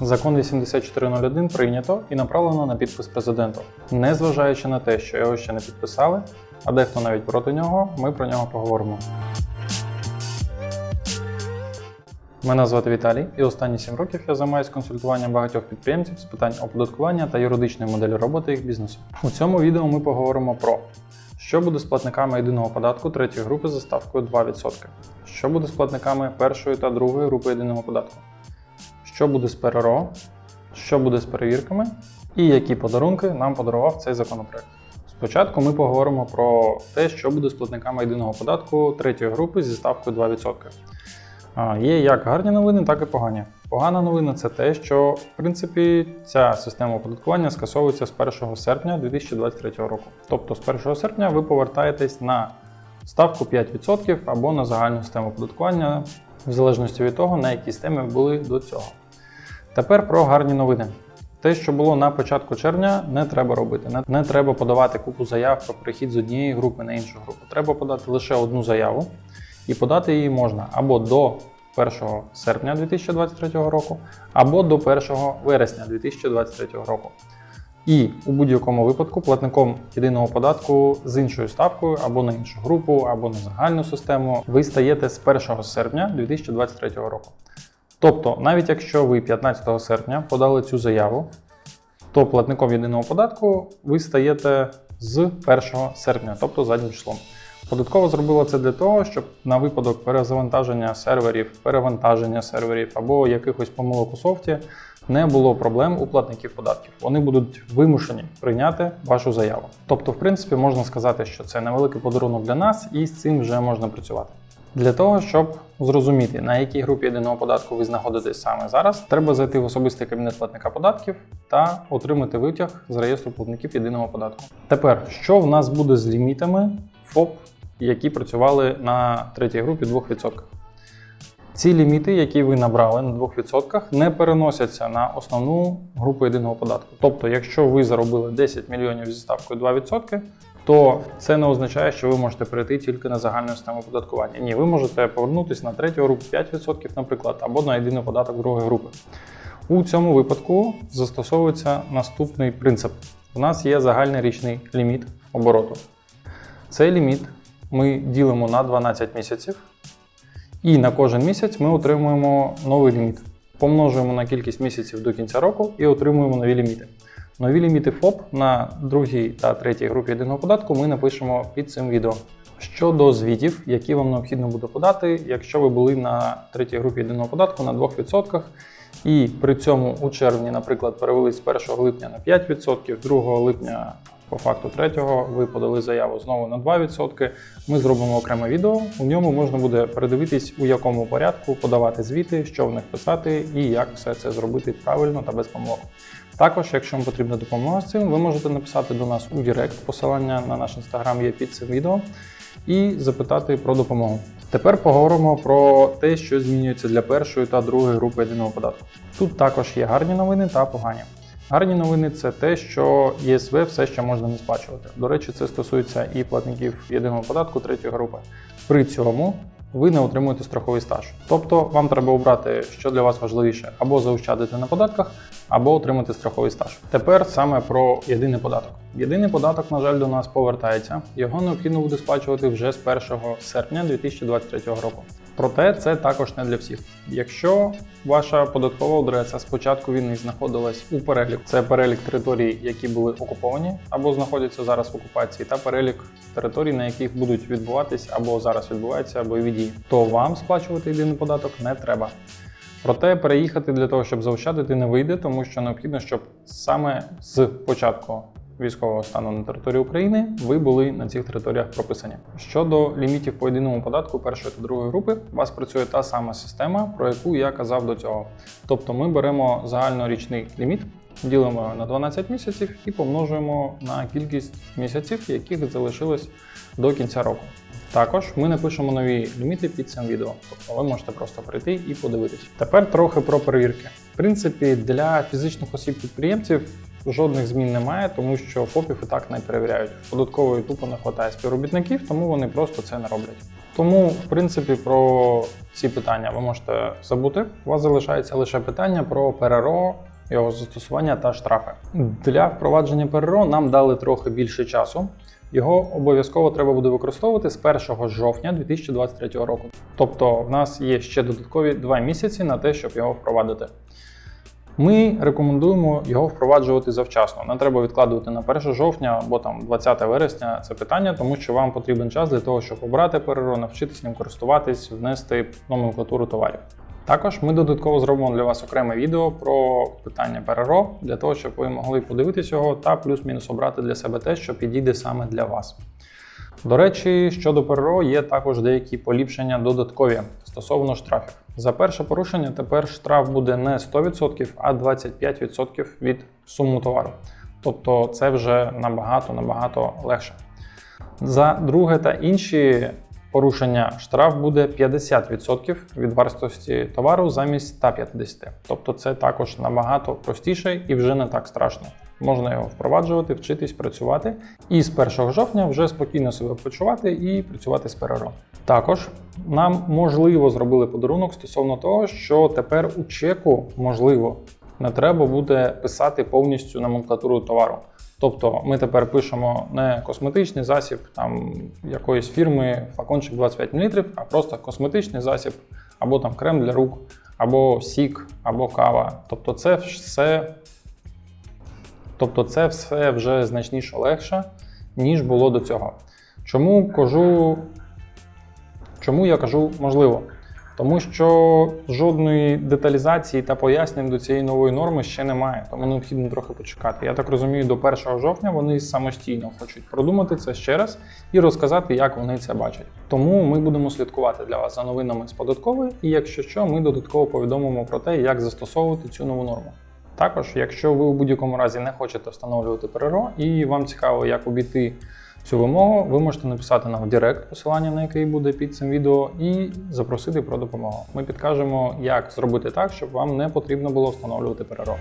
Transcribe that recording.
Закон 8401 прийнято і направлено на підпис президенту. Незважаючи на те, що його ще не підписали, а дехто навіть проти нього, ми про нього поговоримо. Мене звати Віталій, і останні 7 років я займаюся консультуванням багатьох підприємців з питань оподаткування та юридичної моделі роботи їх бізнесу. У цьому відео ми поговоримо про що буде з платниками єдиного податку третьої групи за ставкою 2%, що буде з платниками першої та другої групи єдиного податку, що буде з ПРРО, що буде з перевірками і які подарунки нам подарував цей законопроект. Спочатку ми поговоримо про те, що буде з платниками єдиного податку третьої групи зі ставкою 2%. Є як гарні новини, так і погані. Погана новина це те, що в принципі ця система оподаткування скасовується з 1 серпня 2023 року. Тобто з 1 серпня ви повертаєтесь на ставку 5% або на загальну систему оподаткування, в залежності від того, на якій системі були до цього. Тепер про гарні новини. Те, що було на початку червня, не треба робити. Не, не треба подавати купу заяв про перехід з однієї групи на іншу групу. Треба подати лише одну заяву, і подати її можна або до 1 серпня 2023 року, або до 1 вересня 2023 року. І у будь-якому випадку платником єдиного податку з іншою ставкою або на іншу групу, або на загальну систему ви стаєте з 1 серпня 2023 року. Тобто, навіть якщо ви 15 серпня подали цю заяву, то платником єдиного податку ви стаєте з 1 серпня, тобто заднім числом. Податкова зробила це для того, щоб на випадок перезавантаження серверів, перевантаження серверів або якихось помилок у софті не було проблем у платників податків. Вони будуть вимушені прийняти вашу заяву. Тобто, в принципі, можна сказати, що це невеликий подарунок для нас, і з цим вже можна працювати. Для того, щоб зрозуміти, на якій групі єдиного податку ви знаходитесь саме зараз, треба зайти в особистий кабінет платника податків та отримати витяг з реєстру платників єдиного податку. Тепер, що в нас буде з лімітами ФОП, які працювали на третій групі 2%? Ці ліміти, які ви набрали на 2%, не переносяться на основну групу єдиного податку. Тобто, якщо ви заробили 10 мільйонів зі ставкою 2%, то це не означає, що ви можете перейти тільки на загальну систему оподаткування. Ні, ви можете повернутися на третю групу 5%, наприклад, або на єдиний податок другої групи. У цьому випадку застосовується наступний принцип: у нас є загальний річний ліміт обороту. Цей ліміт ми ділимо на 12 місяців, і на кожен місяць ми отримуємо новий ліміт. Помножуємо на кількість місяців до кінця року і отримуємо нові ліміти. Нові ліміти ФОП на другій та третій групі єдиного податку ми напишемо під цим відео. Щодо звітів, які вам необхідно буде подати, якщо ви були на третій групі єдиного податку на 2%, і при цьому у червні, наприклад, перевелись з 1 липня на 5%, 2 липня по факту третього ви подали заяву знову на 2%. Ми зробимо окреме відео. У ньому можна буде передивитись, у якому порядку подавати звіти, що в них писати і як все це зробити правильно та без помилок. Також, якщо вам потрібна допомога з цим, ви можете написати до нас у Директ. Посилання на наш інстаграм є під цим відео, і запитати про допомогу. Тепер поговоримо про те, що змінюється для першої та другої групи єдиного податку. Тут також є гарні новини та погані. Гарні новини це те, що ЄСВ все ще можна не сплачувати. До речі, це стосується і платників єдиного податку третьої групи. При цьому ви не отримуєте страховий стаж. Тобто вам треба обрати, що для вас важливіше, або заощадити на податках, або отримати страховий стаж. Тепер саме про єдиний податок. Єдиний податок, на жаль, до нас повертається. Його необхідно буде сплачувати вже з 1 серпня 2023 року. Проте це також не для всіх. Якщо ваша податкова адреса з початку війни знаходилась у перелік, це перелік територій, які були окуповані або знаходяться зараз в окупації, та перелік територій, на яких будуть відбуватись або зараз відбуваються бойові дії, то вам сплачувати єдиний податок не треба. Проте переїхати для того, щоб заощадити, не вийде, тому що необхідно, щоб саме з початку військового стану на території України ви були на цих територіях прописані. Щодо лімітів по єдиному податку першої та другої групи, у вас працює та сама система, про яку я казав до цього. Тобто ми беремо загальнорічний ліміт, ділимо на 12 місяців і помножуємо на кількість місяців, яких залишилось до кінця року. Також ми напишемо нові ліміти під цим відео, тобто ви можете просто прийти і подивитись. Тепер трохи про перевірки. В принципі, для фізичних осіб підприємців жодних змін немає, тому що ФОПів і так не перевіряють. Податкової тупо не вистачає співробітників, тому вони просто це не роблять. Тому, в принципі, про ці питання ви можете забути. У вас залишається лише питання про ПРРО, його застосування та штрафи. Для впровадження ПРРО нам дали трохи більше часу. Його обов'язково треба буде використовувати з 1 жовтня 2023 року. Тобто, в нас є ще додаткові два місяці на те, щоб його впровадити. Ми рекомендуємо його впроваджувати завчасно. Не треба відкладувати на 1 жовтня або там 20 вересня це питання, тому що вам потрібен час для того, щоб обрати ПРРО, навчитись ним користуватись, внести номенклатуру товарів. Також ми додатково зробимо для вас окреме відео про питання ПРРО, для того, щоб ви могли подивитись його та плюс-мінус обрати для себе те, що підійде саме для вас. До речі, щодо ПРО є також деякі поліпшення додаткові стосовно штрафів. За перше порушення тепер штраф буде не 100%, а 25% від суми товару. Тобто це вже набагато набагато легше. За друге та інші порушення штраф буде 50% від вартості товару замість 150. Тобто це також набагато простіше і вже не так страшно. Можна його впроваджувати, вчитись, працювати, і з 1 жовтня вже спокійно себе почувати і працювати з ПРРО. Також нам можливо зробили подарунок стосовно того, що тепер у чеку можливо не треба буде писати повністю номенклатуру товару. Тобто ми тепер пишемо не косметичний засіб там якоїсь фірми флакончик 25 мл, а просто косметичний засіб, або там крем для рук, або сік, або кава. Тобто це все Тобто це все вже значніше легше, ніж було до цього. Чому кажу, чому я кажу можливо? Тому що жодної деталізації та пояснень до цієї нової норми ще немає, тому необхідно трохи почекати. Я так розумію, до 1 жовтня вони самостійно хочуть продумати це ще раз і розказати, як вони це бачать. Тому ми будемо слідкувати для вас за новинами з податкової, і якщо що, ми додатково повідомимо про те, як застосовувати цю нову норму. Також, якщо ви у будь-якому разі не хочете встановлювати ПРРО і вам цікаво, як обійти цю вимогу, ви можете написати нам в Директ, посилання на який буде під цим відео, і запросити про допомогу. Ми підкажемо, як зробити так, щоб вам не потрібно було встановлювати ПРРО.